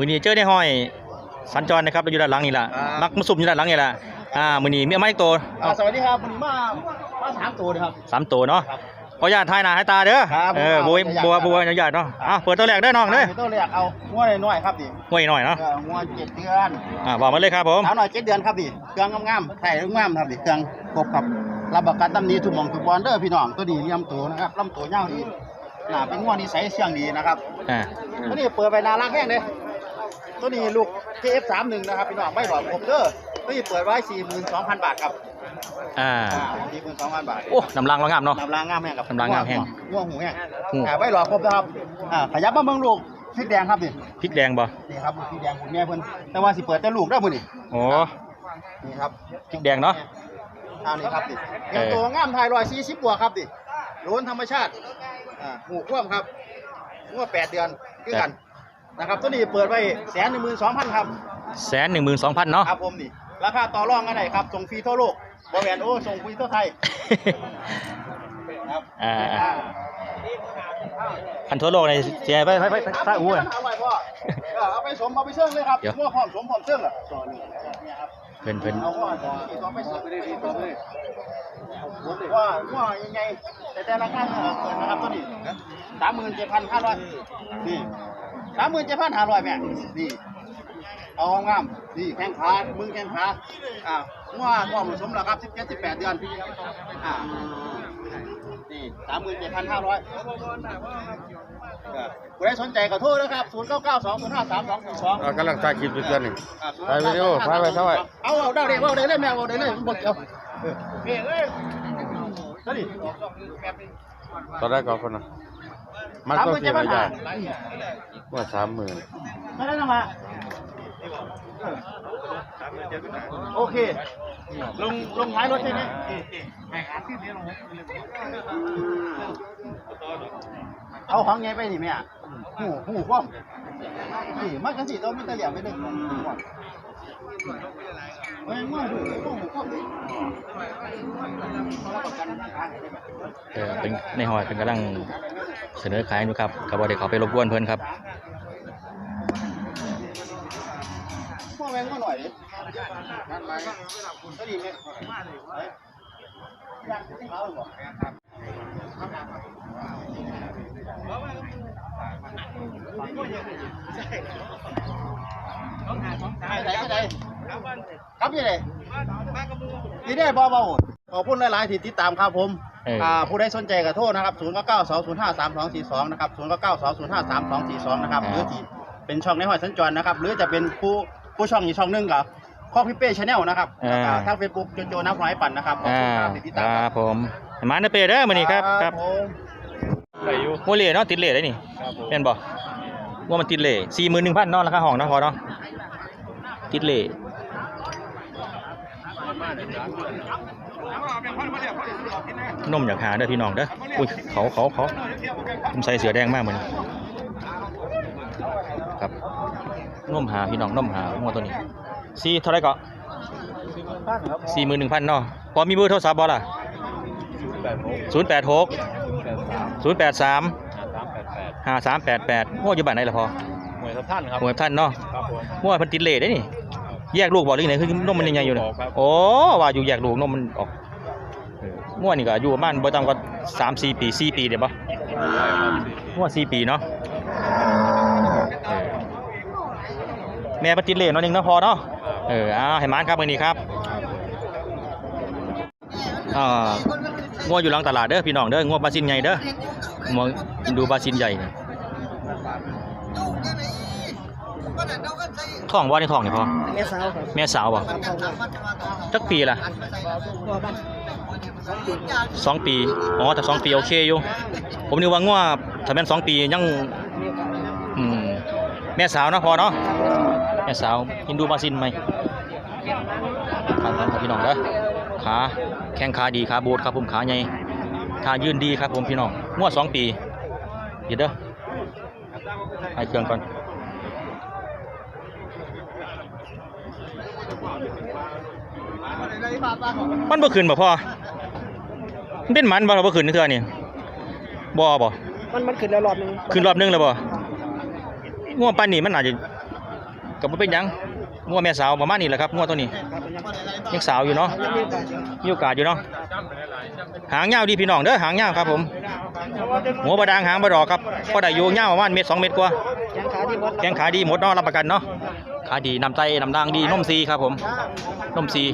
มื้อนี้เจอในห้อย สัญจรนะครับอยู่ด้านหลังนี่ล่ะครับมักมาซุ่มอยู่ด้านหลังนี่ล่ะอ่ามื้อนี้มีเอามาอีกตัวอ่าสวัสดีครับวันนี้มามาสามตัวเลยครับ สามตัวเนาะครับขออนุญาตถ่ายหน้าให้ตาเด้อครับเออผมบัวขออนุญาต บัวครับบัวอนุญาตเนาะอะเปิดตัวแรกเด้อน้องเด้อาตัวแรกเอางัวน้อยๆครับดิห่วยหน่อยเนาะเอองัวเจ็ดเดือนอ่าบอกมาเลยครับผมสาวหน่อยเจ็ดเดือนครับดิเครื่องงามๆไถ่ลูกงามครับดิเครื่องครบครับรับประกันตำหนี้ทุกหมองทุกบอลเด้อพี่น้องตัวดีเลี่ยมตัวนะครับลำตัวยาวดีหน้าเป็นงัวนิสัยเสี่ยงดีนะครับอ่าตัวนี้เปิดไปนารักแห้งเลย ตัวนี้ลูก KF31 นะครับพี่น้องไม่หลอดครบเด้อตัวนี้เปิดไว้ 42,000 บาทครับอ่าอ่า42,000 บาทโอ้น้ำลังเรางามเนาะน้ำล้างงามแห้งครับน้ำล้างงามแห้งง่วงหูแห้งหู อ่าไว้รอครบนะครับอ่าขยับมาเบิ่งลูกพริกแดงครับนี่พริกแดงบ่นี่ครับลูกพริกแดงคุณแม่เพิ่นแต่ว่าสิเปิดแต่ลูกได้อมื้อนี้โอ้ นี่ครับพริกแดงเนาะอ่านี่ครับนี่เออ ยังตัวงามไทย140บวกครับดิโลนธรรมชาติอ่าหูคว่ำครับงวด8เดือนคือกัน นะครับตัวนี้เปิดไว้แสนหนึ่งหมื่นสองพันครับแสนหนึ่งหมื่นสองพันเนาะ ครับผมนี่ราคาต่อรองกันได้ครับส่งฟรีทั่วโลกบ่แม่นโอ้ส่งฟรีทั่วไทยครับอ่าพันทั่วโลกในเสียไปไปไปไปไปอู้ยเอาไว้พ่อเออเอาไปสมเอาไปเชื่องเลยครับเดี๋ยว มั่วพร้อมสมพร้อมเชื่องอะเนี่ยครับเพิ่นเพิ่นเอาว่าที่ต้องไปเชื่องว่าว่ายังไงแต่แต่ราคาเนี่ยเกินนะครับตัวนี้สามหมื่นเจ็ดพันห้าร้อยนี่ สามหมื่นเจ็ดพันห้าร้อยแม่นี่เอางามนี่แข้งขามึงแข้งขาอ่าว่าพร้อมสมแล้วครับสิบเจ็ดสิบแปดเดือนอ่านี่สามหมื่นเจ็ดพันห้าร้อยผู้ใดสนใจก็โทรนะครับ0 9 9 2 0 5 3 2 4 2เรากำลังถ่ายคลิปอยู่ตัวหนึ่งอ่าถ่ายวิดีโอถ่ายไว้เท่าไหร่เอาเอาได้เลยเอาได้เลยแม่เอาได้เลยบ่เกี่ยวเออเฮ้ยเอ้ยสวัสดีตอนแรกก็คนนะมันสามก็หมื่นเสีเจ็ยดพันไม่ห้าได้ ว่าสามหมื่นไม่ได้นะมาโอเค ลงลงท้ายรถใช่ไหมเอาของไงไปนี่แม่หูหูคว่ำนี่มันกันสิต้องมีตะเหลี่ยมไปเลยเฮ้ยง่วงหูง่วงหูคว่ำเออเป็นในหอยเป็นกำลังเสนอขายอยู่ครับก็บ่ได้เขาไปรบกวนเพิ่นครับ งมาหน่อยดินั่นมาก็ดีไหมเฮ้ยอยากกินข้าวหรือเปล่าไปไหนไปไหนครับยังไงที่ได้บ่บ่ขอบคุณหลาย ๆ ที่ติดตามครับผมเอออ่่าผู้ใดสนใจก็โทษนะครับ 0 9 9 2 0 5 3 2 4 2 นะครับ 0 9 9 2 0 5 3 2 4 2 นะครับ หรือที่เป็นช่องในหอยสัญจรนะครับ หรือจะเป็นผู้ ผู้ช่องอีกช่องหนึงกับข้อพิเป้ชาแนลนะครับอ่าอ่าทางเฟซบุ๊กโจโจนับร้อยปั่นนะครับขอบอ่าคุณครับที่ติดคตามรับผมให้มาเด้อเปเด้อมื้อนี้ครับครับผมโมเล่เนาะติดเล่ได้นี่แม่นบ่ว่ามันติดเล่41,000เนาะราคาห้องเนาะพอเนาะติดเล่นมอยากหาเด้อพี่น้องเด้ออุ้ยเขาเขาเขาผมใส่เสือแดงมากเหมือนครับ นมหาพี่น้องนมหางัวตัวนี้สี่เท่าไหรก็สี่หมื่นหนึ่งพันเนาะพอมีเบอร์โทรศัพท์บ่ล่ะศูนย์แปดหกศูนย์แปดสามห้าสามแปดแปดงัวอยู่บ้านไหนล่ะพอหวยทับท่านครับหัวท่านเนาะครับผมงัวเพันติดเลได้นี่แยกลูกบ่หรือไงคือนมมันยังไงอยู่เนี่ยออกครับโอ้ว่าอยู่แยกลูกนมมันออกเอองัวนี่ก็อายู่ประมาณบ่ต่ำกว่าสามสี่ปีสี่ปีเดี๋ยวปะงัวสี่ปีเนาะเออ แม่เพันติดเลเนาะหนึงเนาะพอเนาะเออเอาให้มานครับมื้อนี้ครับอ่างัวอยู่หลังตลาดเด้อพี่น้องเด้องัวบาซินใหญ่เด้องัวอินดูบาซินใหญ่เนี่ยท้องบ่ในท้องนี่พอแม่สาวครับแม่สาวบ่จักปีละสองปีอ๋อแต่สองปีโอเคอยู่ผมนึกว่างัวถ้าแม่นสองปียังอืมแม่สาวเนาะพอเนาะแม่สาวฮินดูบาซินไหมครับครับพี่น้องเด้อขาแข้งขาดีขาโบดครับผมขาใหญ่ขายืนดีครับผมพี่น้องงัวสองปีเดี๋ยวเด้อให้เครื่องก่อนมันบ่ขึ้นบ่พ่อมันเป็นหมันบ่เราบ่ขึ้นเทื่อนี่บ่บ่มันมันขึ้นแล้วรอบนึงขึ้นรอบนึงแล้วบ่ง่วงปานนี้มันอาจจะ ก็บ่เป็นหยังงัวแม่สาวประมาณนี้แหละครับงัวตัวนี้ยังสาวอยู่เนาะมีโอกาสอยู่เนาะหางยาวดีพี่น้องเด้อหางยาวครับผมหัวบดางหางบดอกครับก็ได้อยู่ยาวประมาณเมตรสองเมตรกว่ายังขาที่หมดแกงขาดีหมดเนาะรับประกันเนาะขาดีนำใจนำดังดีนมซีครับผมนมซี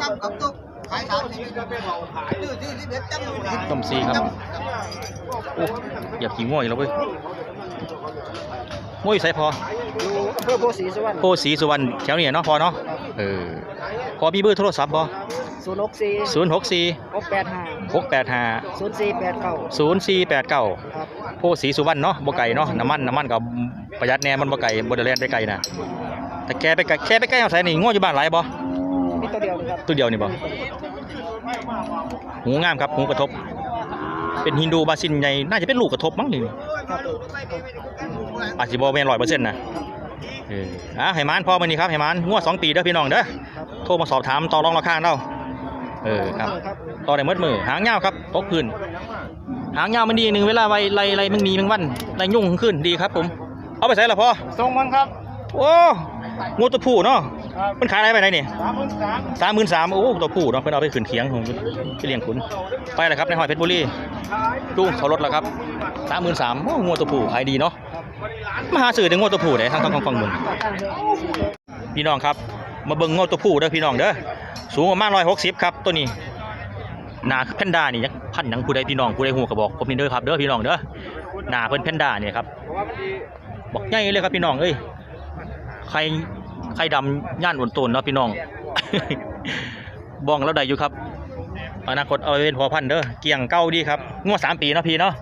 จับกับตุ๊กขายสามสิบเอ็ดเป็นเราขายดื้อที่สิบเอ็ดจังเลยนมซีครับโอ้อย่าขี้ง่วยแล้วเว้ย ง่วยใส่พออยู่อำเภอโพสีสุวรรณโพสีสุวรรณแถวนี้เนาะพอเนาะเออพอมีเบอร์โทรศัพท์บ่ศูนย์หกสี่ศูนย์หกสี่หกแปดห้าหกแปดห้าศูนย์สี่แปดเก้าศูนย์สี่แปดเก้าครับโพสีสุวรรณเนาะบ่ไก่เนาะน้ำมันน้ำมันก็ประหยัดแน่มันบ่ไก่บ่ได้แล่นไปไกลนะแต่แกไปไกลแค่ไปใกล้เอาใส่นี่ง่วอยู่บ้านหลายบ่มีตัวเดียวนะครับตัวเดียวนี่บ่หูงามครับหูกระทบ เป็นฮินดูบาซินใหญ่น่าจะเป็นลูกกระทบมั้งนี่ครับอาจสิบ่แม่น100%นะเอออะให้มานพอมื้อนี้ครับให้มานงวด2ปีเด้อพี่น้องเด้อครับโทรมาสอบถามต่อรองราคาเราเออครับครับต่อได้หมดมือหางยาวครับตกพื้นหางยาวมันดีอย่างหนึ่งเวลาไวไล่ไล่มึงมีมึงวันไล่ยุ่งขึ้นดีครับผม เอาไปใส่ละพอส่งมันครับ โอ้งูตัวผู้เนาะ ครับมันขายอะไรไปไหนนี่สามหมื่นสามสามหมื่นสามโอ้ตัวผู้เนาะเพิ่นเอาไปขึ้นเขียงผมไปเลี้ยงขุนไปเลยครับในหอยเพชรบุรีดูเขารถแล้วครับสามหมื่นสามโอ้งูตัวผู้ขายดีเนาะมาหาสื่อถึงงูตัวผู้ได้ทางทางฝั่งมึงพี่น้องครับมาเบิ่งงูตัวผู้เด้อพี่น้องเด้อสูงประมาณร้อยหกสิบครับตัวนี้หนาแพนด้านี่ยักพันหยังผู้ใดพี่น้องผู้ใดหูก็บอกผมนี่เด้อครับเด้อพี่น้องเด้อหนาเพิ่นแพนด้าเนี่ยครับบอกใหญ่เลยครับพี่น้องเอ้ยใคร ใครดำย่านอ่อนโตนเนาะพี่น้อง บ้องแล้วได้อยู่ครับ อนาคตเอาไปเป็นพอพันธุ์เด้อเกี่ยงเก้าดีครับงวดสามปีเนาะพี่เนาะ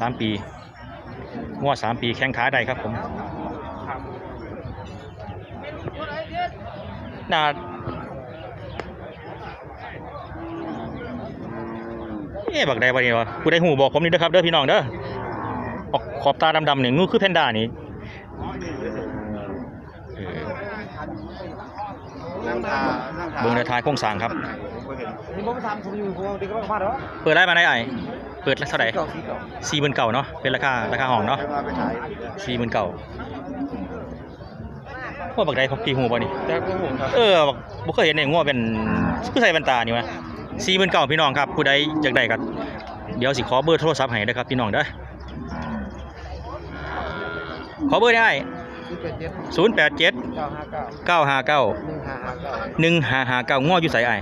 สามปีงวดสามปีแข้งขาได้ครับผมน่าเอ๊ะบักใดบักนี้วะผู้ใดหูบอกผมนี่เด้อครับเด้อพี่น้องเด้อออกขอบตาดำๆนี่งูคือแพนด้านี่เออ นั่งทานั่งทาเบิ่งในทายโครงสร้างครับนี่ผมทำผมอยู่ผมดีก็มาแล้วเปิดได้มาได้ไอ้เปิดเท่าไหร่เก้าสี่เก้าสี่หมื่นเก่าเนาะ เป็นราคาราคาห้องเนาะมาไปขายสี่หมื่นเก่าว่าบักใดของพี่หูบ่นี่ แต่ก็ผมครับเออบักบ่เคยเห็นเนี่ยงัวเป็นคือใส่แว่นตานี่วะสี่หมื่นเก่าพี่น้องครับ ผู้ใดอยากได้ก็เดี๋ยวสิขอเบอร์โทรศัพท์ให้เด้อครับพี่น้องเด้อขอเบอร์ได้ที่เป็นเจ็ดศูนย์แปดเจ็ด เก้าห้าเก้าเก้าห้าเก้าหนึ่งห้าห้าเก้าหนึ่งห้าห้าเก้าง้ออยู่ไสไอ้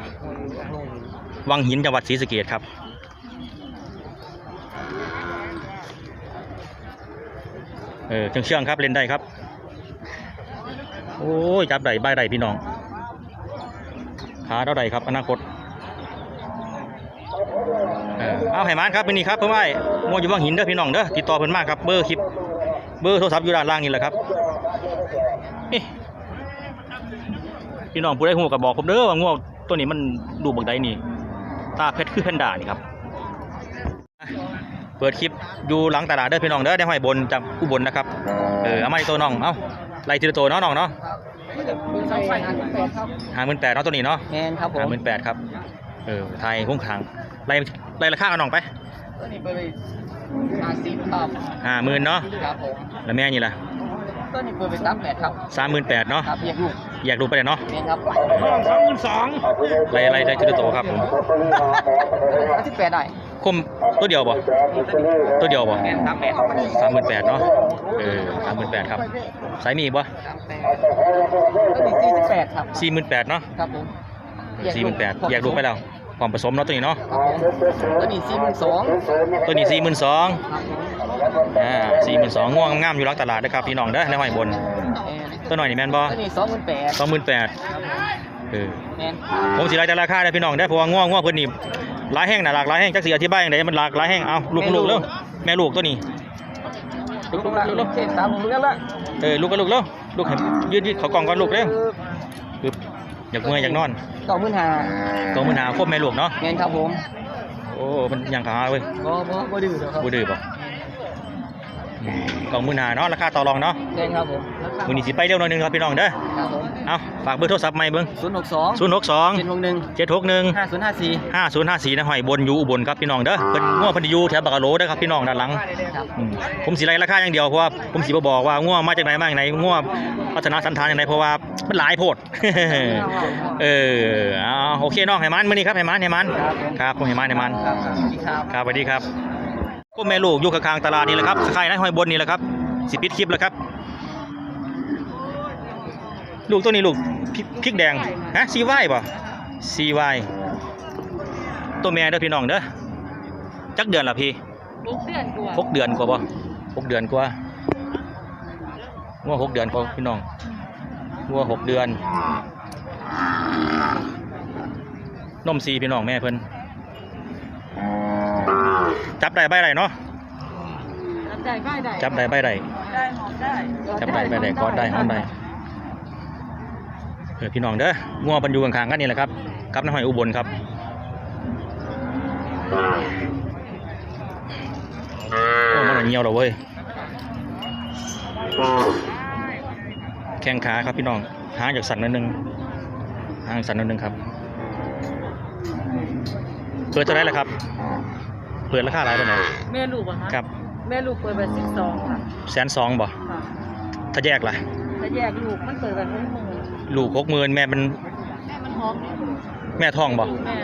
วังหินจังหวัดศรีสะเกษครับ เออเชื่องเชื่องๆครับเล่นได้ครับ โอ้ยจับได้ใบได้พี่น้องขาเท่าใดครับอนาคตเออเอาให้มานครับเป็นนี่ครับเพื่อนไอ้มัวอยู่วังหินเด้อพี่น้องเด้อติดต่อเพิ่นมากครับเบอร์คลิป เบอร์โทรศัพท์อยู่ด้านล่างนี่แหละครับนี่ พี่น้องผู้ใดหูกับบอกผมเด้อว่างัวตัวนี้มันดูบักใดนี่ตาเพชรคือแพนด้านี่ครับ เปิดคลิปอยู่หลังตลาดเด้อพี่น้องเด้อได้ห้อยบนจากผู้บนนะครับ เออเอามาอีกตัวน้อง เอ้าไล่ทีละตัวเนาะน้องเนาะใช่ห้าแปดครับห้าหมื่นแปดเนาะตัวนี้เนาะแมนครับผมห้าหมื่นแปดครับ เออไทยคุ้งคางไล่ไล่ราคากันน้องไปตัวนี้เบอร์ห้าสิบครับห้าหมื่นเนาะครับผมแล้วแม่นี่ล่ะ ตัวนี้เบอร์ไปสามแปดครับสามหมื่นแปดเนาะครับเพียงลูกอยากดูไปเลยเนาะแมนครับสองหมื่นสองไล่ไล่ไล่ทีละตัวครับผมห้าสิบแปดได้คมตัวเดียวบ่ตัวเดียวบ่แมนสามแปดสามหมื่นแปดเนาะเออสามหมื่นแปดครับสายมีอีกบ่สามแปดตัวนี้สี่สิบแปดครับสี่หมื่นแปดเนาะครับผมสี่หมื่นแปดอยากดูไปแล้วความผสมเนาะตัวนี้เนาะครับผมตัวนี้สี่หมื่นสองตัวนี้สี่หมื่นสองครับผม อ่าสี่หมื่นสองง่วงงามอยู่หลังตลาดนะครับพี่น้องเด้อในห้อยบนแมนตัวหน่อยนี่แม่นบ่ตัวนี้สองหมื่นแปดสองหมื่นแปดเออแมนผมสิไล่แต่ราคาเด้อพี่น้องเด้อเพราะว่าง่วงง่วงเพิ่นนี่หลายแห้งน่ะหลากหลายแห้งจักสิอธิบายจังไดมันหลากหลายแห้งเอาลูกลูกเร็วแม่ลูกตัวนี้ลูกลูกลูกเจ็ดสามลูกแล้วละเออลูกก็ลูกเร็วลูกให้ยืดยืดเขากล่องก่อนลูกเร็วปึ๊บอยากเมื่อยอยากนอนสองหมื่นห้าตัวมือหนาควบแม่ลูกเนาะแมนครับผมโอ้มันยังขาเว้ยบ่บ่บ่ดื้อเด้อครับบูดื้อป่ะอื กล่องมือหนาเนาะราคาต่อรองเนาะเงินครับผมมือนี้สิไปเร็วหน่อยหนึงครับพี่น้องเด้อครับผมเอาฝากเบอร์โทรศัพท์ใหม่เบิ่งศูนย์หกสองศูนย์หกสองเจ็ดหกหนึ่งเจ็ดหกหนึ่ง ห้าศูนย์ห้าสี่ห้าศูนย์ห้าสี่นะหอยบนอยู่อุบลครับพี่น้องเด้อเป็นง่วงเพันธุ์อยูแถวบางกะโหลเด้อครับพี่น้องด้านหลังครับอืมผมสีไรราคาอย่างเดียวเพราะว่าผมสีบบอกว่าง่วงมาจากไหนมาจากไหนง่วงพัฒนาสันทานอย่างไรเพราะว่ามันหลายโพด เออเอาโอเคเน้องให้มันมื้อนี้ครับให้มันให้มันครับผมให้มันให้มัน ครับครับครับ ครับสวัสดีครับ ก็แม่ลูกอยู่ข้างๆตลาดนี่แหละครับใครนะหอยบนนี่แหละครับสิปิดคลิปแล้วครับ ลูกตัวนี้ลูกพริกพริกแดงฮะซีไวป่ะซีไวตัวแม่เด้อพี่น้องเด้อจักเดือนละพี่หกเดือนกว่าหกเดือนกว่าป่ะหกเดือนกว่างัวหกเดือนกว่าพี่น้องงัวหกเดือนนมซีพี่น้องแม่เพิ่นจับ ได้ใบไรเนาะรับได้ไม่ได้จับได้ใบไรได้หอมได้จับได้ใบไรกอดได้ห้องได้เออพี่น้องเด้องัวบรรยูข้างๆกันนี่แหละครับกับน้ำหอยอุบลครับโอ้มันเงียวแล้วเว้ยแข้งขาครับพี่น้องหางจากสันนิดนึงหางสันนิดนึงครับเปิดเท่าไหรล่ะครับ เปิดราคาอะไรบ้างเนี่ยแม่ลูกอะคะครับแม่ลูกเปิดไปสิบสองค่ะแสนสองบ่ค่ะถ้าแยกล่ะถ้าแยกลูกมันเปิดไปหกหมื่นลูกหกหมื่นแม่เป็นแม่มันหอมแม่ทองบ่ลูกแม่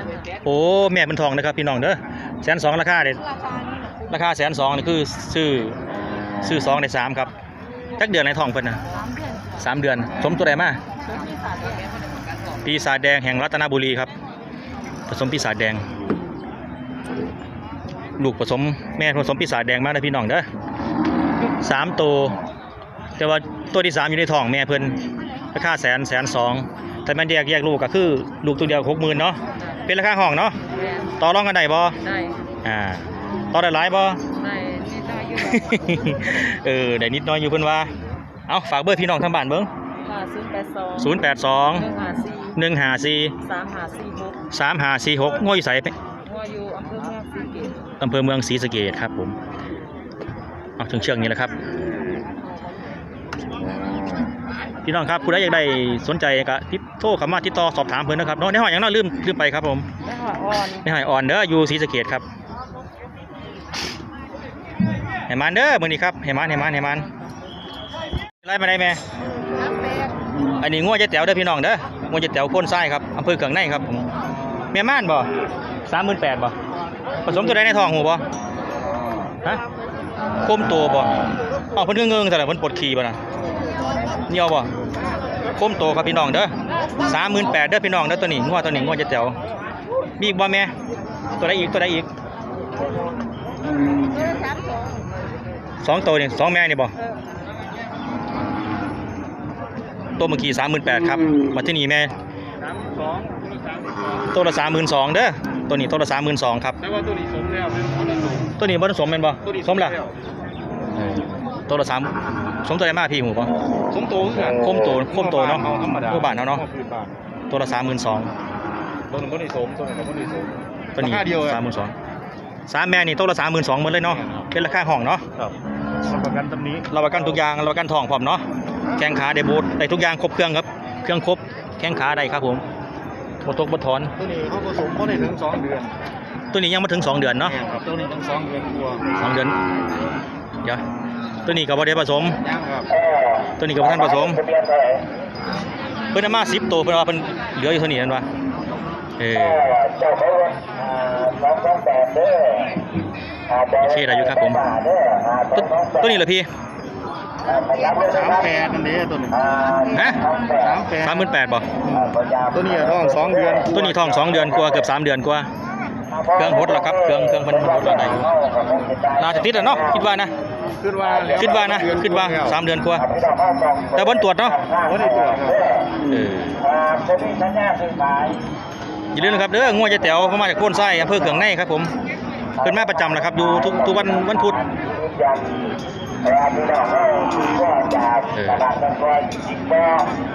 โอ้แม่เป็นทองนะครับพี่น้องเด้อแสนสองราคาเด็ดราคานี่ราคาแสนสองนี่คือซื้อซื้อสองในสามครับจักเดือนในทองเพิ่นนะสามเดือนสามเดือน สมตัวใดมาชมที่สามเดือนปีศาจแดงแห่งรัตนบุรีครับ ผสมปีศาจแดง ลูกผสมแม่ผสมปีศาจแดงมาเลยพี่น้องเด้อสามตัวแต่ว่าตัวที่สามอยู่ในท้องแม่เพิ่นราคาแสนแสนสองแต่แม่นแยกแยกลูกก็คือ ลูกตัวเดียวหกหมื่นเนาะเป็นราคาห้องเนาะแม่ต่อรองกันได้บ่ได้อ่าต่อได้หลายบ่ได้นี่ได้อยู่เออได้นิดหน้อยอยู่เพิ่นว่าเอาฝากเบอร์พี่น้องทางบ้านเบิ่งค่ะศูนย์แปดสอง082หนึ่งห้าสี่154สามห้าสี่หก3546ง่วยอยู่ไสงัวอยู่อำเภอเมืองศรีเกษ อำเภอเมืองศรีสะเกษครับผมเอาถึงเชือกนี้แล้วครับ พี่น้องครับผู้ใดอยากได้สนใจก็ติดโทรเข้ามาติดต่อสอบถามเพิ่นนะครับเนาะในห้อยอย่างนั้นลืมลืมไปครับผมได้หอยอ่อนในห้อยอ่อนเด้ออยู่ศรีสะเกษครับให้มันเด้อมื้อนี้ครับให้มันให้มันให้มันไล่มาได้แม่อันนี้งัวจะแต๋วเด้อพี่น้องเด้องัวจะแต๋วโพ่นไส้ครับอำเภอเกืองในครับผมแม่ม่านบ่สามหมื่นแปดบ่ ผสมตัวใดในท้องหูบ่ฮะโคมโตบ่อ้าวเพิ่นเงืองๆแต่ละเพิ่นปวดขี่บ่น่ะเหี่ยวบ่โคมโตครับพี่น้องเด้อสามหมื่นแปดเด้อพี่น้องเด้อตัวนี้งัวตัวนี้งัวจะแต๋วมีอีกบ่แม่ตัวใดอีกตัวใดอีกสองตัวนี่สองแม่นี่บ่ตัวเมื่อกี้สามหมื่นแปดครับมาที่นี่แม่ตัวละสามหมื่นสองเด้อ ตัวนี้ตัวละสามหมื่นสองครับแต่ว่าตัวนี้สมแล้วเป็นคนละสมตัวนี้บ่ได้สมเป็นบ่ตัวนี้สมละแล้วเออตัวละสามสมตัวไหนมาพี่หูป่ะสมโตคือกันโคมโตโคมโตเนาะธรรมดาโคมบ้านเนาะเนาะพื้นบ้านตัวละสามหมื่นสองตัวนึงบ่ได้สมตัวนึงก็บ่ได้สมตัวนี้ราคาเดียวกันสามหมื่นสองสามแม่นี่ตัวละสามหมื่นสองหมดเลยเนาะเป็นราคาห้องเนาะครับรับประกันตำนี้เราประกันทุกอย่างเราประกันทองพร้อมเนาะแข้งขาได้บูทได้ทุกอย่างครบเครื่องครับ เครื่องครบแข้งขาได้ครับผม บ่ตกบ่ถอน ตัวนี้เขาผสมบ่ได้ถึงสองเดือนตัวนี้ยังไม่ถึงสองเดือนเนาะแม่ครับตัวนี้ถึงสองเดือนกว่าสองเดือน เดี๋ยว ตัวนี้กับ่ได้ผสม ย่างครับตัวนี้กับท่านผสม เพิ่นเอามาสิบตัวเพิ่นว่าเพิ่นเหลืออยู่เท่านี้นั่นวะเออโอเคได้อยู่ครับผม ตัวตัวนี้เหรอพี่ สามแปดนั่นเด้ตัวนี้ฮะสามแปดสามหมื่นแปดบ่ตัวนี้ท้องสองเดือนตัวนี้ทองสองเดือนกว่าเกือบสามเดือนกว่าเครื่องหดแล้วครับเครื่องเครื่องเพิ่นหดแล้วได้อยู่น่าจะติดแล้วเนาะคิดว่านะคิดว่าแล้วคิดว่านะคิดว่าสามเดือนกว่าแต่บนตรวจเนาะบ่ได้ตรวจครับเอออย่าลืมนะครับเด้องัวจะแต๋วเข้ามาจากโพ้นไส้อำเภอเกืองในครับผมเพิ่นมาประจำนะครับอยู่ทุกทุกวันวันพุธ เออเ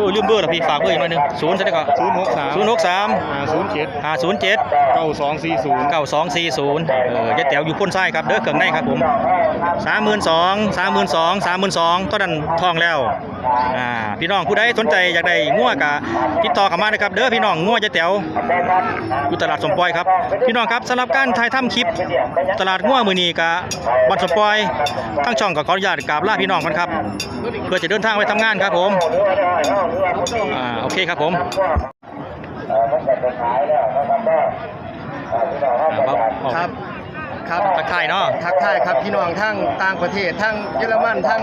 ออลืมเบอร์ละพี่ฝากเบอร์อีกหน่อยหนึงศูนย์ใช่ไหมครับศูนย์หกสามศูนย์หกสามศูนย์เจ็ดห้าศูนย์เจ็ดเก้าสองสี่ศูนย์เก้าสองสี่ศูนย์เออเจ๊แต๋วอยู่พ้นไส้ครับเด้อเครื่องในครับผมสามหมื่นสองสามหมื่นสองสามหมื่นสองตอนนั้นทองแล้วอ่าพี่น้องผู้ใดสนใจอยากได้งัวกะติดต่อเข้ามาเลยครับเด้อพี่น้องงัวเจ๊แต๋วอยู่ตลาดสมปอยครับพี่น้องครับสำหรับการถ่ายทำคลิป ตลาดงัวมือนี้กะบันสมปอยทั้งช่องก็ขออนุญาตกราบลาพี่น้องกันครับ เพื่อจะเดินทางไปทำงานครับผมอ่าโอเคครับผมอ่าครับครับทักทายเนาะทักทายครับพี่น้องทั้งต่างประเทศทั้งเยอรมันทั้ง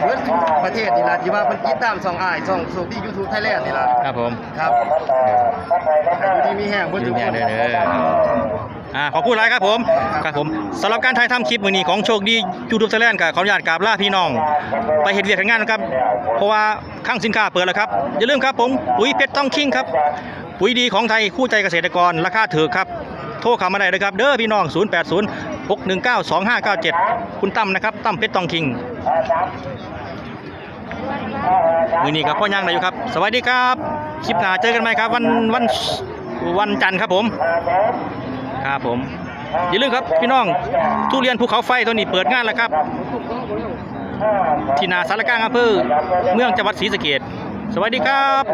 เบิดทุกประเทศนี่ล่ะที่ว่าเพิ่นติดตามช่องอ้ายช่องโซดี YouTube Thailand นี่ล่ะครับผมครับอยู่ดีมีแห้งเบิดทุกยืคนยันเด้อเด้ อ่าขอบคุณหลายครับผมครับผมสำหรับการถ่ายทำคลิปมือนี้ของโชคดียูทูบไทยแลนด์กับขออนุญาตกราบลาพี่น้อง ไปเห็นเวียกเห็นงานนะครับ เพราะว่าข้างสินค้าเปิดแล้วครับ อย่าลืมครับผมปุ๋ยเพชรต้องคิงครับ ปุ๋ยดีของไทยคู่ใจเกษตรกรราคาถูกครับ โทรเข้ามาได้เลยครับ เด้อพี่น้อง 080 619 2597 คุณตั้มนะครับตั้มเพชรต้องคิงมือนี้กับพ่อย่างได้อยู่ครับ สวัสดีครับ คลิปหน้าเจอกันไหมครับ วันวันวันจันทร์ครับผม ครับผม อย่าลืมครับพี่น้องทุเรียนภูเขาไฟตัวนี้เปิดงานแล้วครับ ที่นาสารกลางอำเภอเมืองจังหวัดศรีสะเกดสวัสดีครับ